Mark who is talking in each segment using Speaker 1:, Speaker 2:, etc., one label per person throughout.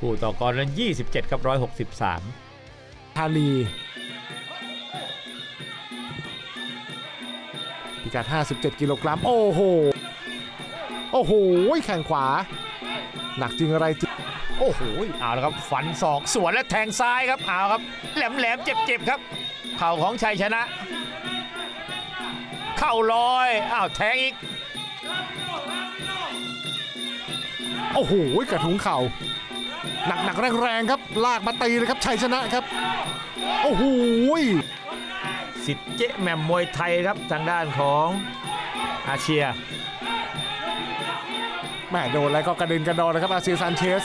Speaker 1: คู่ต่อกรนั้น 27 ครับ 163
Speaker 2: ธานีพิกัด 57 กิโลกรัม โอ้โห โอ้โห แข่งขวา หนักจริงอะไรจริง
Speaker 1: โอ้โห เอาละครับฟันศอกสวนและแทงซ้ายครับ เอาครับ แหลมแหลมๆเจ็บครับ เข่าของชัยชนะ เข่าลอย อ้าว แทงอีก
Speaker 2: โอ้โห กระทุ้งเข่า หนักหนักแรงแรงๆครับลากมาตีเลยครับชัยชนะครับ โอ้โห
Speaker 1: สิทธิ์เจ๊แหม่มมวยไทยครับทางด้านของอาเชีย
Speaker 2: แหม่โดนแล้วก็กระเด็นกระดอนนะครับอาเซียซานเชส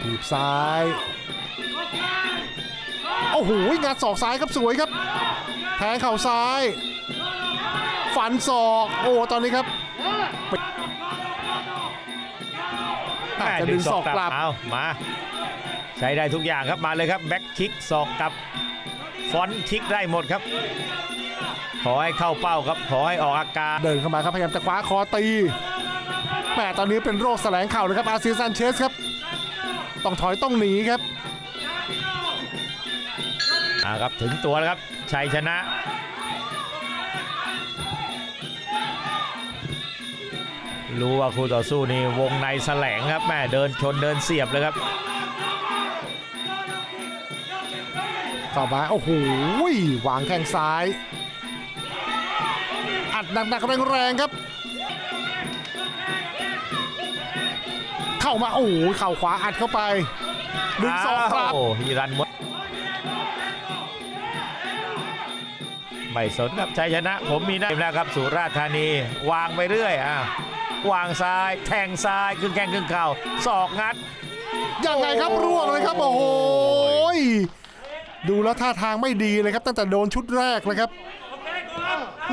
Speaker 2: ถีบซ้าย โอ้โหงัดศอกซ้ายครับสวยครับ แทงเข่าซ้ายฟันศอก โอ้ ตอนนี้ครับแม่จะดึงศอกกลับ
Speaker 1: เอามา ใช้ได้ทุกอย่างครับมาเลยครับแบ็คคิกศอกกลับฟอนต์คิกได้หมดครับ ขอให้เข้าเป้าครับ ขอให้ออกอาการ
Speaker 2: เดินเข้ามาครับพยายามจะคว้าคอตีแหม่ตอนนี้เป็นโรคแสลงเข่านะครับอาเซียซานเชสครับ ต้องถอยต้องหนีครับ
Speaker 1: อ่าครับถึงตัวแล้วครับชัยชนะ รู้ว่าคู่ต่อสู้นี่วงในแสลงครับแม่เดินชนเดินเสียบเลยครับ
Speaker 2: ต่อมาโอ้โหวางแข้งซ้าย อัดหนักๆแรงๆครับ เข้ามาโอ้โหเข่าขวาอัดเข้าไปดึงศอกกลับ
Speaker 1: โอ้ฮีรันมดไม่สนครับชัยชนะ ผมมีหน้าแล้วครับสุราษฎร์ธานี วางไปเรื่อยอะ วางซ้ายแทงซ้ายครึ่งแข้งครึ่งเข่าศอกงัด
Speaker 2: ยังไงครับร่วงเลยครับโอ้โหดูแล้วท่าทางไม่ดีเลยครับ ตั้งแต่โดนชุดแรกเลยครับ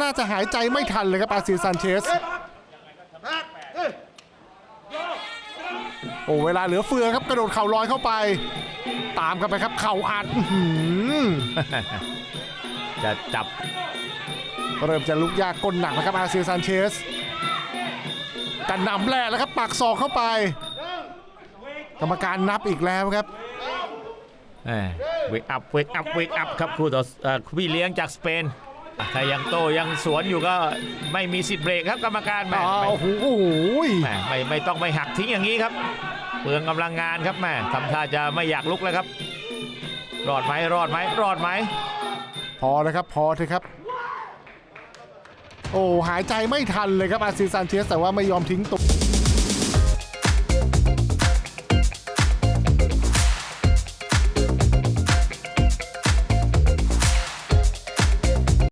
Speaker 2: น่าจะหายใจไม่ทันเลยครับอาเซียซานเชสโอ้เวลาเหลือเฟือครับกระโดดเข่าลอยเข้าไป ตามกันไปครับ เข่าอัดอื้อหือ
Speaker 1: จะจับ
Speaker 2: เริ่มจะลุกยากก้นหนักนะครับอาเซียซานเชส กันนำแรกแล้วครับปักศอกเข้าไป กรรมการนับอีกแล้วครับ
Speaker 1: เวกอัพเวกอัพเวกอัพครับครูต่อเอ่อพี่เลี้ยงจากสเปนอะถ้ายังโตยังสวนอยู่ก็ไม่มีสิทธิ์เบรกครับกรรมการแหม่
Speaker 2: อ้าว
Speaker 1: ไม่
Speaker 2: โอ้โหโอ้โห
Speaker 1: แหม่ไม่ไม่ต้องไปหักทิ้งอย่างนี้ครับเปลืองกำลังงานครับแม่ทำท่าจะไม่อยากลุกแล้วครับ รอดไหมรอดไหมรอดไหม
Speaker 2: พอเลยครับพอเถอะครับ โอ้หายใจไม่ทันเลยครับอาเซียซานเชสแต่ว่าไม่ยอมทิ้งตัว